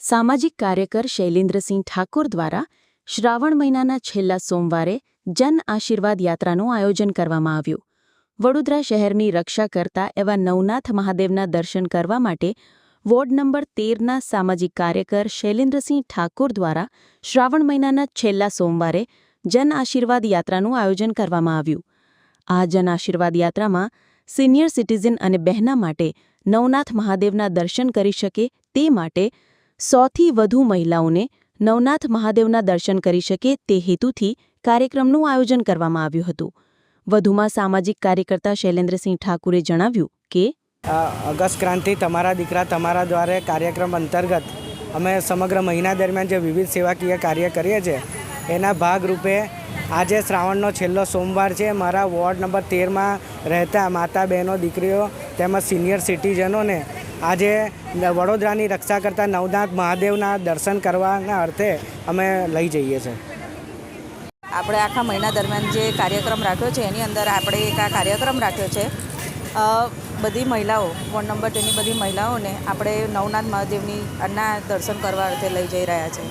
સામાજિક કાર્યકર શૈલેન્દ્રસિંહ ઠાકોર દ્વારા શ્રાવણ મહિનાના છેલ્લા સોમવારે જન આશીર્વાદ યાત્રાનું આયોજન કરવામાં આવ્યું. વડોદરા શહેરની રક્ષા કરતા એવા નવનાથ મહાદેવના દર્શન કરવા માટે વોર્ડ નંબર તેરના સામાજિક કાર્યકર શૈલેન્દ્રસિંહ ઠાકોર દ્વારા શ્રાવણ મહિનાના છેલ્લા સોમવારે જન આશીર્વાદ યાત્રાનું આયોજન કરવામાં આવ્યું. આ જન આશીર્વાદ યાત્રામાં સિનિયર સિટીઝન અને બહેના માટે નવનાથ મહાદેવના દર્શન કરી શકે તે માટે સોથી વધુ મહિલાઓને નવનાથ મહાદેવના દર્શન કરી શકે તે હેતુથી કાર્યક્રમનું આયોજન કરવામાં આવ્યું હતું. વધુમાં સામાજિક કાર્યકર્તા શૈલેન્દ્રસિંહ ઠાકુરે જણાવ્યું કે અગસ્ત ક્રાંતિ તમારા દીકરા તમારા દ્વારા કાર્યક્રમ અંતર્ગત અમે સમગ્ર મહિના દરમિયાન જે વિવિધ સેવાકીય કાર્ય કરીએ છીએ, એના ભાગરૂપે આજે શ્રાવણનો છેલ્લો સોમવાર છે. મારા વોર્ડ નંબર તેરમાં રહેતા માતા બહેનો, દીકરીઓ તેમજ સિનિયર સિટીઝનોને આજે વડોદરાની રક્ષા કરતા નવનાથ મહાદેવના દર્શન કરવાના અર્થે અમે લઈ જઈએ છીએ. આપણે આખા મહિના દરમિયાન જે કાર્યક્રમ રાખ્યો છે, એની અંદર આપણે એક આ કાર્યક્રમ રાખ્યો છે. બધી મહિલાઓ, વોર્ડ નંબર ટુની બધી મહિલાઓને આપણે નવનાથ મહાદેવની ના દર્શન કરવા અર્થે લઈ જઈ રહ્યા છે.